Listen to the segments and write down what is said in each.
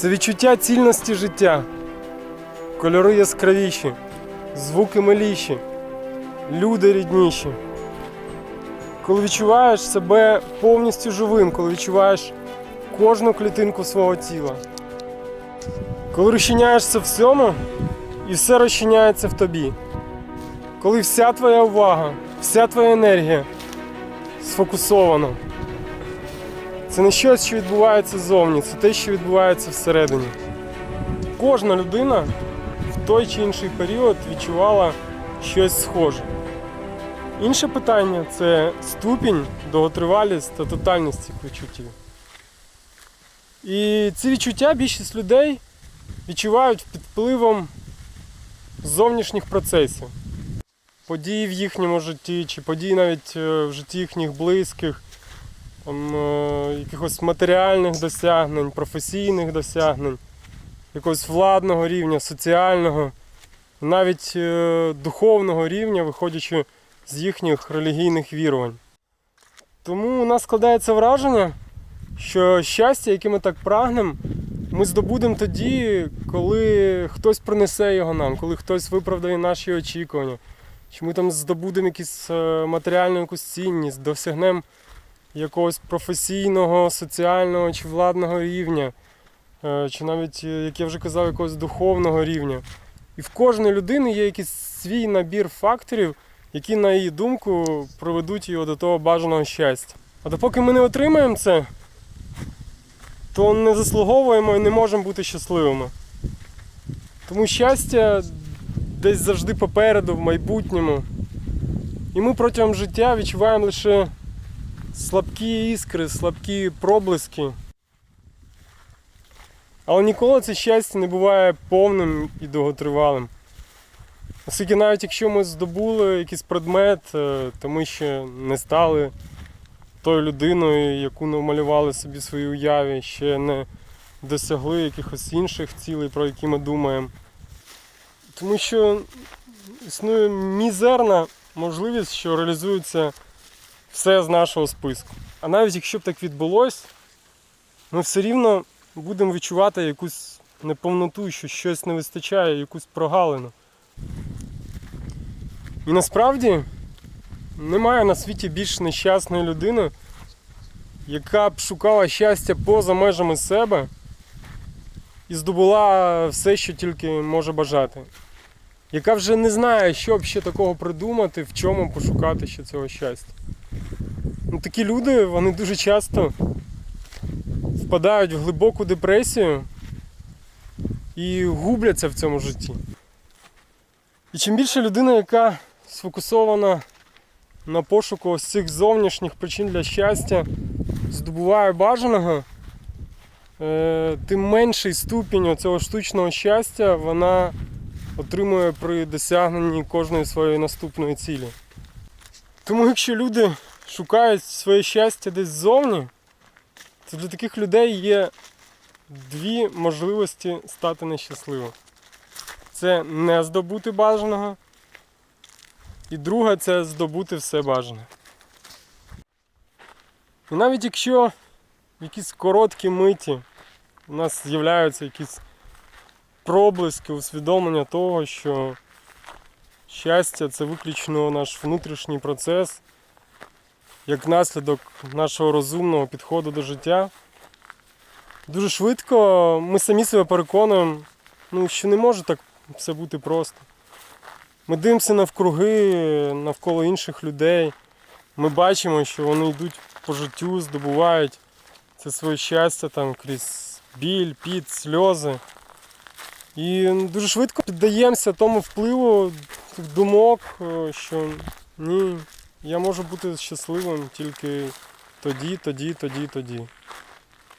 Це відчуття цільності життя. Кольори яскравіші, звуки миліші, люди рідніші. Коли відчуваєш себе повністю живим, коли відчуваєш кожну клітинку свого тіла. Коли розчиняєшся всьому, і все розчиняється в тобі. Коли вся твоя увага, вся твоя енергія сфокусована. Це не щось, що відбувається ззовні, це те, що відбувається всередині. Кожна людина в той чи інший період відчувала щось схоже. Інше питання це ступінь, довготривалість та тотальність цих відчуттів. І ці відчуття більшість людей відчувають під впливом зовнішніх процесів, подій в їхньому житті, чи подій навіть е, в житті їхніх близьких, е, якихось матеріальних досягнень, професійних досягнень, якогось владного рівня, соціального, навіть е, духовного рівня, виходячи з їхніх релігійних вірувань. Тому у нас складається враження, що щастя, яке ми так прагнемо, ми здобудемо тоді, коли хтось принесе його нам, коли хтось виправдає наші очікування. Чи ми там здобудемо якусь е, матеріальну якусь цінність, досягнемо якогось професійного, соціального чи владного рівня, е, чи навіть, е, як я вже казав, якогось духовного рівня. І в кожної людини є якийсь свій набір факторів, які, на її думку, приведуть його до того бажаного щастя. А допоки ми не отримаємо це, то не заслуговуємо і не можемо бути щасливими. Тому щастя десь завжди попереду, в майбутньому. І ми протягом життя відчуваємо лише слабкі іскри, слабкі проблиски. Але ніколи це щастя не буває повним і довготривалим. Оскільки навіть якщо ми здобули якийсь предмет, е, то ми ще не стали тою людиною, яку намалювали собі в своїй уяві, ще не досягли якихось інших цілей, про які ми думаємо. Тому що існує мізерна можливість, що реалізується все з нашого списку. А навіть якщо б так відбулось, ми все рівно будемо відчувати якусь неповноту, що щось не вистачає, якусь прогалину. І насправді немає на світі більш нещасної людини, яка б шукала щастя поза межами себе і здобула все, що тільки може бажати. Яка вже не знає, що б ще такого придумати, в чому пошукати ще цього щастя. Ну, такі люди, вони дуже часто впадають в глибоку депресію і губляться в цьому житті. І чим більше людина, яка сфокусована на пошуку ось цих зовнішніх причин для щастя, здобуває бажаного, е, тим менший ступінь цього штучного щастя вона отримує при досягненні кожної своєї наступної цілі. Тому якщо люди шукають своє щастя десь ззовні, то для таких людей є дві можливості стати нещасливим. Це не здобути бажаного, і друга це здобути все бажане. І навіть якщо в якісь короткі миті у нас з'являються якісь проблиски усвідомлення того, що щастя це виключно наш внутрішній процес, як наслідок нашого розумного підходу до життя. Дуже швидко ми самі себе переконуємо, ну, що не може так все бути просто. Ми дивимося навкруги, навколо інших людей. Ми бачимо, що вони йдуть по життю, здобувають це своє щастя там крізь біль, піт, сльози. І дуже швидко піддаємося тому впливу думок, е, що ні, я можу бути щасливим тільки тоді, тоді, тоді, тоді.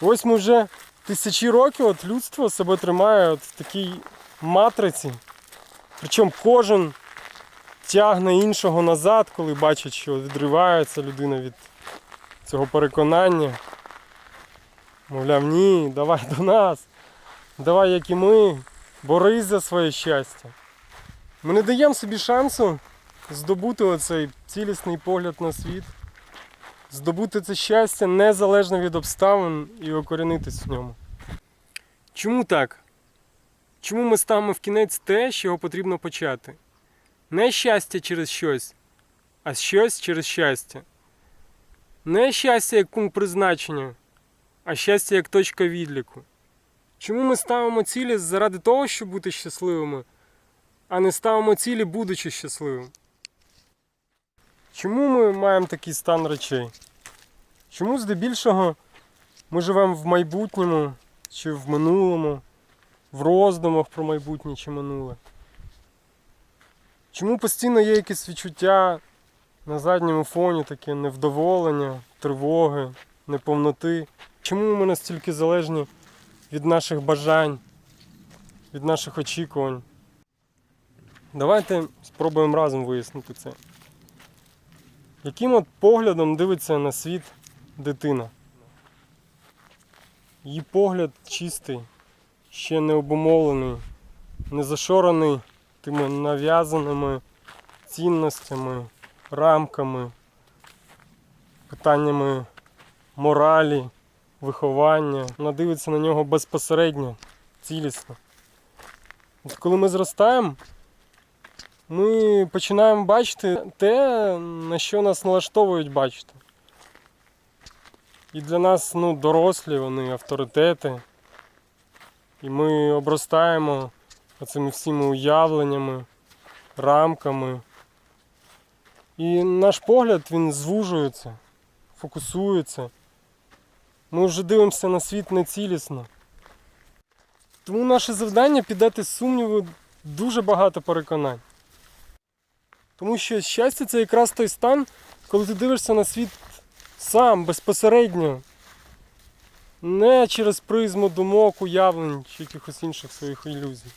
Ось ми вже тисячі років от людство себе тримає от в такій матриці. Причому кожен тягне іншого назад, коли бачить, що відривається людина від цього переконання. Мовляв, ні, давай до нас, давай, як і ми, борись за своє щастя. Ми не даємо собі шансу здобути оцей цілісний погляд на світ, здобути це щастя незалежно від обставин і окорінитись в ньому. Чому так? Чому ми ставимо в кінець те, з чого потрібно почати? Не щастя через щось, а щось через щастя. Не щастя як пункт призначення, а щастя як точка відліку. Чому ми ставимо цілі заради того, щоб бути щасливими, а не ставимо цілі, будучи щасливим? Чому ми маємо такий стан речей? Чому здебільшого ми живемо в майбутньому чи в минулому, в роздумах про майбутнє чи минуле? Чому постійно є якісь відчуття на задньому фоні таке невдоволення, тривоги, неповноти? Чому ми настільки залежні від наших бажань, від наших очікувань? Давайте спробуємо разом вияснити це. Яким от поглядом дивиться на світ дитина? Її погляд чистий, ще не обумовлений, не зашорений тими нав'язаними цінностями, рамками, питаннями моралі, виховання. Вона дивиться на нього безпосередньо, цілісно. От коли ми зростаємо, ми починаємо бачити те, на що нас налаштовують бачити. І для нас ну, дорослі, вони авторитети. І ми обростаємо цими всіми уявленнями, рамками. І наш погляд він звужується, фокусується. Ми вже дивимося на світ нецілісно. Тому наше завдання піддати сумніву дуже багато переконань. Тому що щастя це якраз той стан, коли ти дивишся на світ сам, безпосередньо. Не через призму думок, уявлень чи якихось інших своїх ілюзій.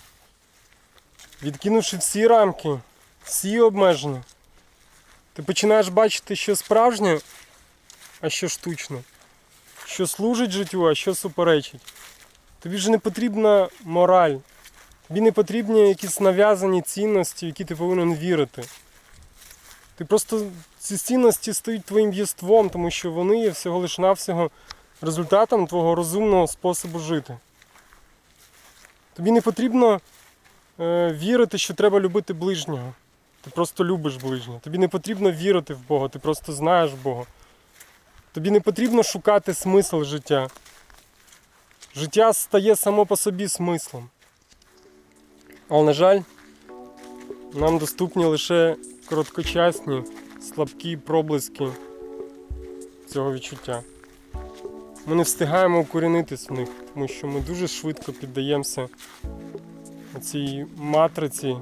Відкинувши всі рамки, всі обмеження, ти починаєш бачити, що справжнє, а що штучне, що служить життю, а що суперечить. Тобі вже не потрібна мораль, тобі не потрібні якісь нав'язані цінності, в які ти повинен вірити. Ти просто ці цінності стають твоїм єством, тому що вони є всього лиш навсього результатом твого розумного способу жити. Тобі не потрібно е, вірити, що треба любити ближнього. Ти просто любиш ближнього. Тобі не потрібно вірити в Бога, ти просто знаєш Бога. Тобі не потрібно шукати смисл життя. Життя стає само по собі смислом. Але, на жаль, нам доступні лише короткочасні, слабкі проблиски цього відчуття. Ми не встигаємо укорінитись в них, тому що ми дуже швидко піддаємося цій матриці,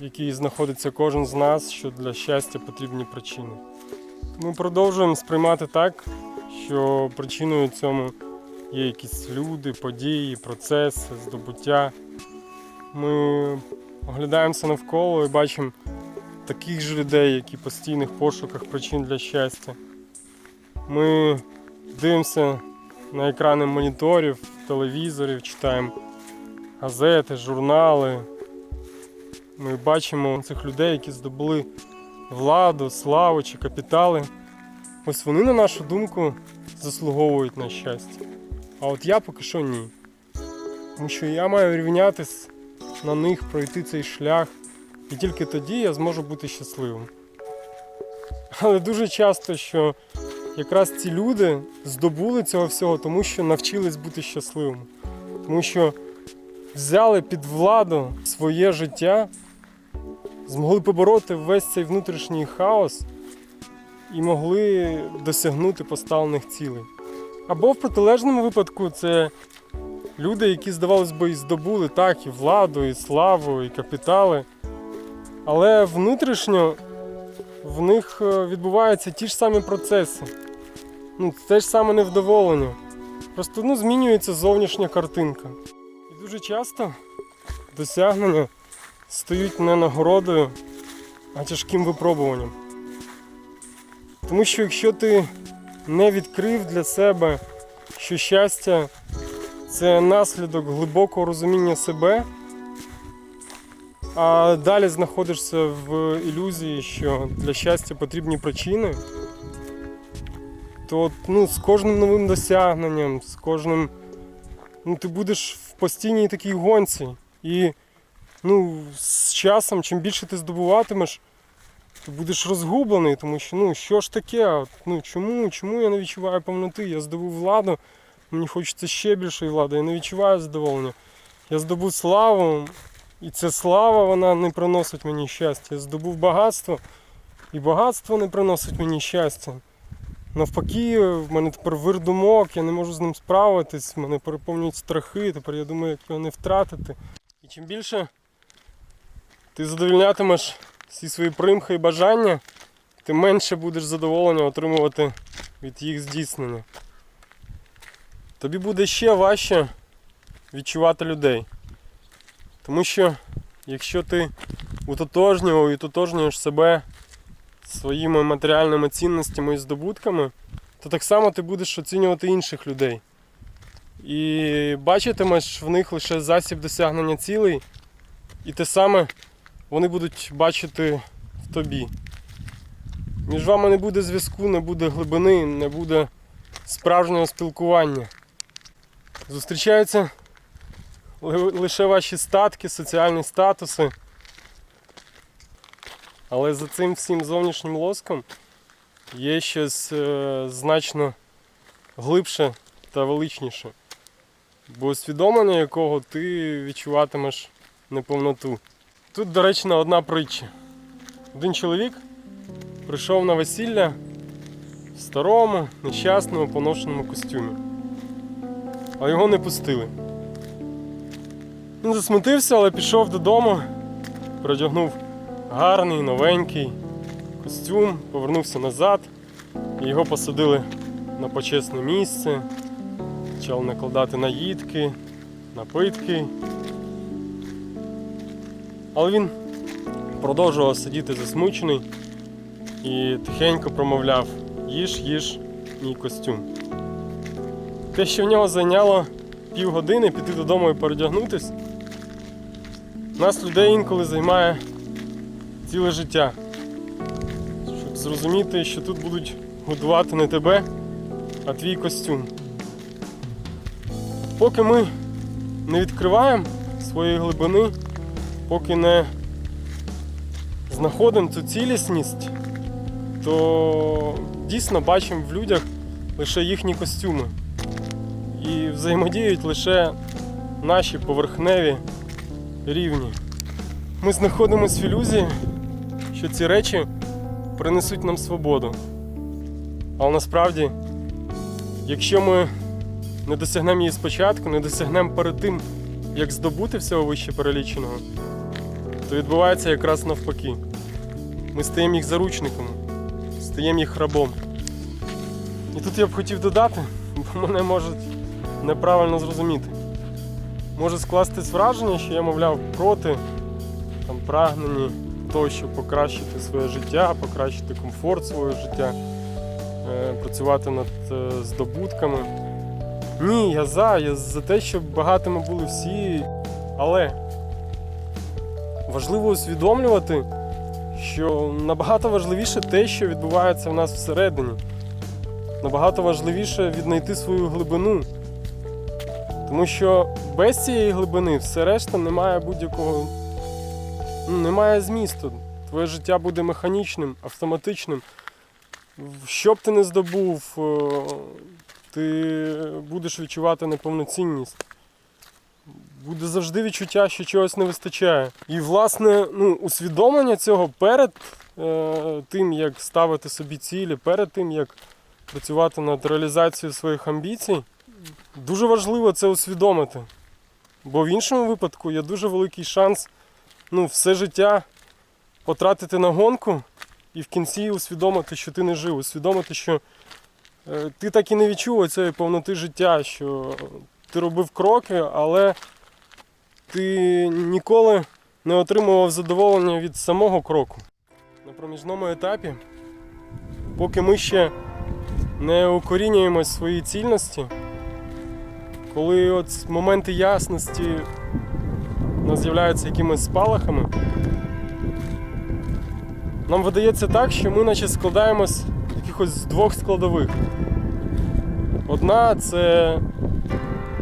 в якій знаходиться кожен з нас, що для щастя потрібні причини. Ми продовжуємо сприймати так, що причиною цьому є якісь люди, події, процеси, здобуття. Ми оглядаємося навколо і бачимо таких ж людей, які в постійних пошуках причин для щастя. Ми дивимося на екрани моніторів, телевізорів, читаємо газети, журнали. Ми бачимо цих людей, які здобули владу, славу чи капітали. Ось вони, на нашу думку, заслуговують на щастя. А от я поки що ні. Тому що я маю рівнятись на них, пройти цей шлях, і тільки тоді я зможу бути щасливим. Але дуже часто, що якраз ці люди здобули цього всього, тому що навчились бути щасливими. Тому що взяли під владу своє життя, змогли побороти весь цей внутрішній хаос і могли досягнути поставлених цілей. Або в протилежному випадку це люди, які, здавалось би, і здобули так, і владу, і славу, і капітали. Але внутрішньо в них е, відбуваються ті ж самі процеси. Ну, те ж саме невдоволення. Просто ну, змінюється зовнішня картинка. І дуже часто досягнення стають не нагородою, а тяжким випробуванням. Тому що якщо ти не відкрив для себе, що щастя це наслідок глибокого розуміння себе, а далі знаходишся в ілюзії, що для щастя потрібні причини, то ну, з кожним новим досягненням, з кожним ну, ти будеш в постійній такій гонці. І ну, з часом, чим більше ти здобуватимеш, ти будеш розгублений, тому що ну, що ж таке? Ну, чому, чому я не відчуваю повноти? Я здобув владу, мені хочеться ще більшої влади, я не відчуваю задоволення. Я здобув славу, і ця слава вона не приносить мені щастя. Я здобув багатство, і багатство не приносить мені щастя. Навпаки, в мене тепер вир думок, я не можу з ним справитись, мене переповнюють страхи, тепер я думаю, як його не втратити. І чим більше ти задовільнятимеш всі свої примхи і бажання, тим менше будеш задоволення отримувати від їх здійснення. Тобі буде ще важче відчувати людей. Тому що якщо ти утотожнював і утотожнюєш себе своїми матеріальними цінностями і здобутками, то так само ти будеш оцінювати інших людей. І бачитимеш в них лише засіб досягнення цілей, і те саме вони будуть бачити в тобі. Між вами не буде зв'язку, не буде глибини, не буде справжнього спілкування. Зустрічаються лише ваші статки, соціальні статуси. Але за цим всім зовнішнім лоском є щось е, значно глибше та величніше, бо усвідомлення якого ти відчуватимеш неповноту. Тут доречна одна притча. Один чоловік прийшов на весілля в старому, нещасному, поношеному костюмі, а його не пустили. Він засмутився, але пішов додому, продягнув гарний, новенький костюм, повернувся назад, і його посадили на почесне місце, почали накладати наїдки, напитки. Але він продовжував сидіти засмучений і тихенько промовляв їж, їж мій костюм. Те, що в нього зайняло півгодини піти додому і передягнутись, нас людей інколи займає ціле життя. Щоб зрозуміти, що тут будуть годувати не тебе, а твій костюм. Поки ми не відкриваємо своєї глибини, поки не знаходимо цю цілісність, то дійсно бачимо в людях лише їхні костюми. І взаємодіють лише наші поверхневі рівні. Ми знаходимося в ілюзії, що ці речі принесуть нам свободу. Але насправді, якщо ми не досягнемо її спочатку, не досягнемо перед тим, як здобути всього вище переліченого, то відбувається якраз навпаки. Ми стаємо їх заручниками, стаємо їх рабом. І тут я б хотів додати, бо мене можуть неправильно зрозуміти. Може скластись враження, що я, мовляв, проти там, прагнені того, щоб покращити своє життя, покращити комфорт свого життя, е, працювати над е, здобутками. Ні, я за, я за те, щоб багатими були всі. Але важливо усвідомлювати, що набагато важливіше те, що відбувається в нас всередині. Набагато важливіше віднайти свою глибину. Тому що без цієї глибини все решта не має будь-якого. Ну, немає змісту. Твоє життя буде механічним, автоматичним. Що б ти не здобув, е, ти будеш відчувати неповноцінність. Буде завжди відчуття, що чогось не вистачає. І, власне, ну, усвідомлення цього перед е, тим, як ставити собі цілі, перед тим, як працювати над реалізацією своїх амбіцій, дуже важливо це усвідомити. Бо в іншому випадку є дуже великий шанс ну, все життя потратити на гонку і в кінці усвідомити, що ти не жив, усвідомити, що е, ти так і не відчув цієї повноти життя, що ти робив кроки, але ти ніколи не отримував задоволення від самого кроку. На проміжному етапі, поки ми ще не укорінюємось в своїй цільності, коли от моменти ясності нас з'являються якимись спалахами, нам видається так, що ми наче складаємось якихось з двох складових. Одна це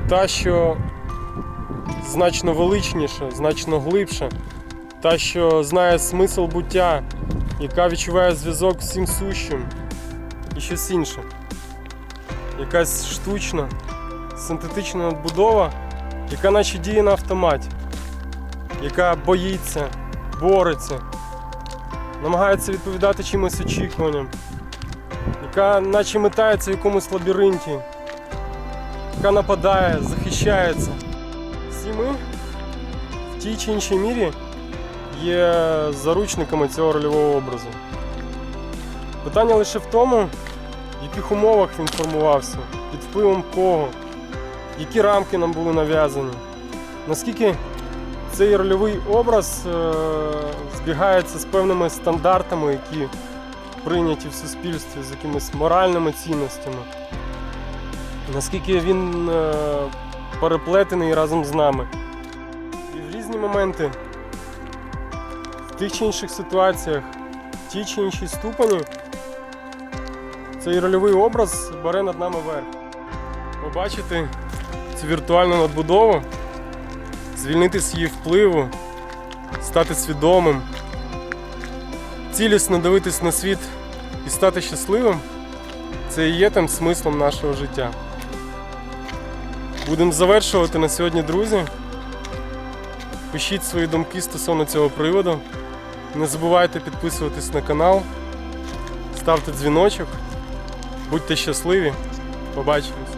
та, що значно величніша, значно глибша, та, що знає смисл буття, яка відчуває зв'язок з всім сущим і щось інше. Якась штучна, синтетична надбудова, яка наче діє на автоматі, яка боїться, бореться, намагається відповідати чимось очікуванням, яка наче метається в якомусь лабіринті, яка нападає, захищається. Всі ми в тій чи іншій мірі є заручниками цього рольового образу. Питання лише в тому, в яких умовах він формувався, під впливом кого, які рамки нам були нав'язані, наскільки цей рольовий образ е, збігається з певними стандартами, які прийняті в суспільстві, з якимись моральними цінностями, наскільки він е, переплетений разом з нами. І в різні моменти, в тих чи інших ситуаціях, в тій чи іншій ступені, цей рольовий образ бере над нами верх. Побачити цю віртуальну надбудову, з її впливу, стати свідомим, цілісно дивитись на світ і стати щасливим це і є тим смислом нашого життя. Будемо завершувати на сьогодні, друзі. Пишіть свої думки стосовно цього приводу. Не забувайте підписуватись на канал, ставте дзвіночок. Будьте щасливі. Побачимось.